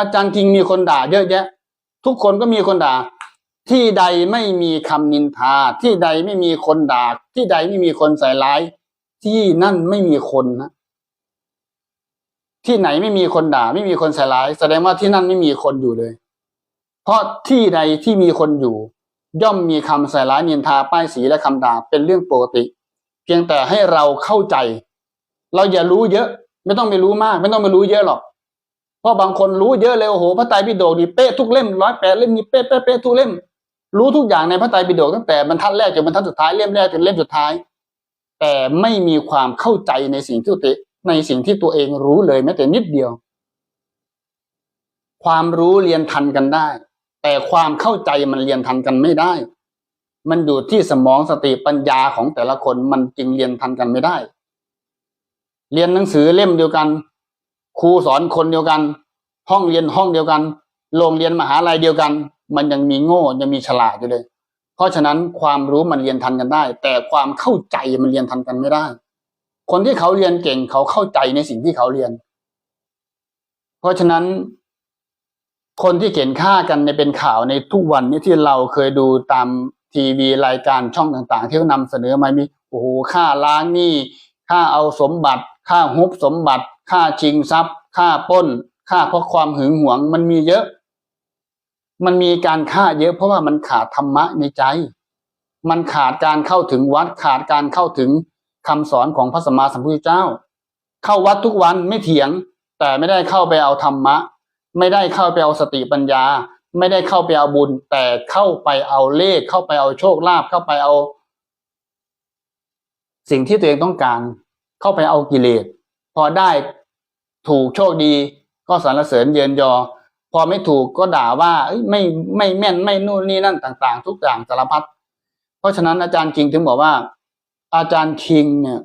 อาจารย์จริงมีคนด่าเยอะแยะ ทุกคนก็มีคนด่า ที่ใดไม่มีคำนินทา ที่ใดไม่มีคนด่า ที่ใดไม่มีคนใส่ร้าย ที่นั่นไม่มีคนนะที่ไหนไม่มีคนด่า ไม่มีคนใส่ร้าย แสดงว่าที่นั่นไม่มีคนอยู่เลย เพราะที่ใดที่มีคนอยู่ ย่อมมีคำใส่ร้ายนินทาป้ายสีและคำด่าเป็นเรื่องปกติ เพียงแต่ให้เราเข้าใจ เราอย่ารู้เยอะ ไม่ต้องไปรู้มาก ไม่ต้องไปรู้เยอะหรอก เพราะบางคนรู้เยอะเลยโอ้โหพระไตรปิฎกนี่เป๊ะทุกเล่มร้อยแปดเล่มนี่เป๊ะเป๊ะเป๊ะทุกเล่ม รู้ทุกอย่างในพระไตรปิฎกตั้งแต่บรรทัดแรกจนบรรทัดสุดท้ายเล่มแรกจนเล่มสุดท้าย แต่ไม่มีความเข้าใจในสิ่งที่ตัวในสิ่งที่ตัวเองรู้เลยแม้แต่นิดเดียว ความรู้เรียนทันกันได้ แต่ความเข้าใจมันเรียนทันกันไม่ได้ มันอยู่ที่สมองสติปัญญาของแต่ละคนมันจึงเรียนทันกันไม่ได้ เรียนหนังสือเล่มเดียวกัน ครูสอนคนเดียวกัน ห้องเรียนห้องเดียวกัน โรงเรียนมหาลัยเดียวกัน มันยังมีโง่ยังมีฉลาดอยู่เลย เพราะฉะนั้นความรู้มันเรียนทันกันได้ แต่ความเข้าใจมันเรียนทันกันไม่ได้ คนที่เขาเรียนเก่งเขาเข้าใจในสิ่งที่เขาเรียน เพราะฉะนั้น คนที่เขียนฆ่ากันในเป็นข่าวในทุกวันนี้ที่เราเคยดูตามทีวีรายการช่องต่าง ๆ ที่เขานำเสนอมามีโอ้โหฆ่าล้างหนี้ฆ่าเอาสมบัติฆ่าฮุบสมบัติ ฆ่าชิงทรัพย์ฆ่าป้นฆ่าเพราะความหึงหวง มันมีเยอะ มันมีการฆ่าเยอะเพราะว่ามันขาดธรรมะในใจ มันขาดการเข้าถึงวัดขาดการเข้าถึงคำสอนของพระสัมมาสัมพุทธเจ้า เข้าวัดทุกวันไม่เถียง แต่ไม่ได้เข้าไปเอาธรรมะ ไม่ได้เข้าไปเอาสติปัญญา ไม่ได้เข้าไปเอาบุญ แต่เข้าไปเอาเลข เข้าไปเอาโชคลาภเข้าไปเอา สิ่งที่ตัวเองต้องการ เข้าไปเอากิเลสพอได้ ถูกโชคดี ก็สรรเสริญเยินยอ พอไม่ถูกก็ด่าว่าไม่ไม่แม่นไม่นู่นนี่นั่นต่าง ๆ ทุกอย่างสารพัดเพราะฉะนั้นอาจารย์คิงถึงบอกว่า อาจารย์คิงเนี่ย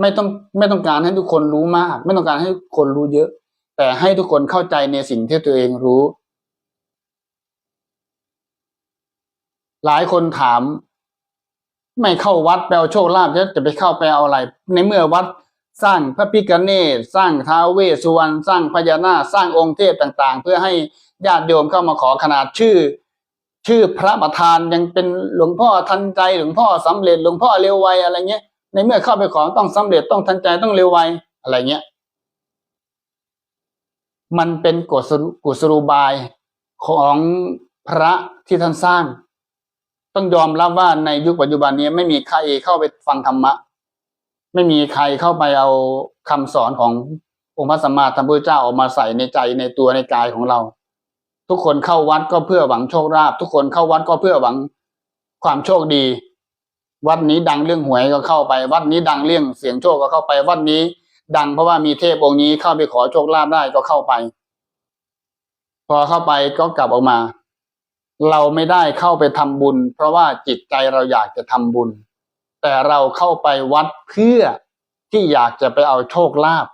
ไม่ต้องไม่ต้องการให้ทุกคนรู้มาก ไม่ต้องการให้คนรู้เยอะ แต่ให้ทุกคนเข้าใจในสิ่งที่ตัวเองรู้ หลายคนถาม ไม่เข้าวัดไปเอาโชคลาภจะจะไปเข้าไปเอาอะไร ในเมื่อวัด สร้างพระพิฆเนศสร้างท้าวเวสสุวรรณสร้างพญานาคสร้างองค์เทพต่างๆ เพื่อให้ญาติโยมเข้ามาขอขนาดชื่อ ชื่อพระประธานยังเป็นหลวงพ่อทันใจหลวงพ่อสำเร็จหลวงพ่อเร็วไวอะไรเงี้ย ในเมื่อเข้าไปขอต้องสำเร็จต้องทันใจต้องเร็วไวอะไรเงี้ย มันเป็นกฎสรกุศโลบายของพระที่ท่านสร้าง ต้องยอมรับว่าในยุคปัจจุบันนี้ไม่มีใครเข้าไปฟังธรรมะ ไม่มีใครเข้าไปเอาคำสอนขององค์พระสัมมาสัมพุทธเจ้าออกมาใส่ในใจในตัวในกายของเรา ทุกคนเข้าวัดก็เพื่อหวังโชคลาภทุกคนเข้าวัดก็เพื่อหวังความโชคดี วัดนี้ดังเรื่องหวยก็เข้าไป วัดนี้ดังเรื่องเสียงโชคก็เข้าไป วัดนี้ ดังเพราะว่ามีเทพองค์นี้เข้าไปขอโชคลาภได้ก็เข้าไป พอเข้าไปก็กลับออกมา เราไม่ได้เข้าไปทำบุญ เพราะว่าจิตใจเราอยากจะทำบุญ แต่เราเข้าไปวัดเพื่อที่อยากจะไปเอาโชคลาภ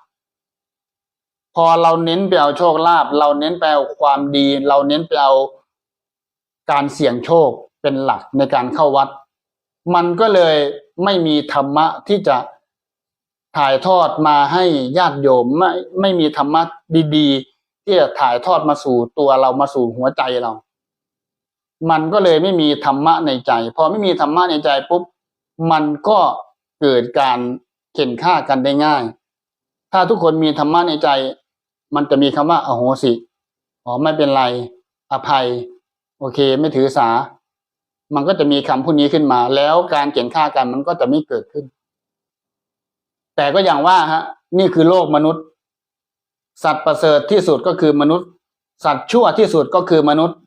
พอเราเน้นไปเอาโชคลาภเราเน้นไปเอาความดี เราเน้นไปเอาการเสี่ยงโชคเป็นหลักในการเข้าวัด มันก็เลยไม่มีธรรมะที่จะถ่ายทอดมาให้ญาติโยมไม่ไม่มีธรรมะดีๆ ที่จะถ่ายทอดมาสู่ตัวเรามาสู่หัวใจเรา มันก็เลยไม่มีธรรมะในใจ พอไม่มีธรรมะในใจปุ๊บ มันก็เกิดการเข็นฆ่ากันได้ง่าย ถ้าทุกคนมีธรรมะในใจ มันจะมีคำว่าอโหสิอ๋อไม่เป็นไร อภัย โอเค ไม่ถือสา มันก็จะมีคำพวกนี้ขึ้นมา แล้วการเขียนฆ่ากันมันก็จะไม่เกิดขึ้น แต่ก็อย่างว่าฮะ นี่คือโลกมนุษย์ สัตว์ประเสริฐที่สุดก็คือมนุษย์ สัตว์ชั่วที่สุดก็คือมนุษย์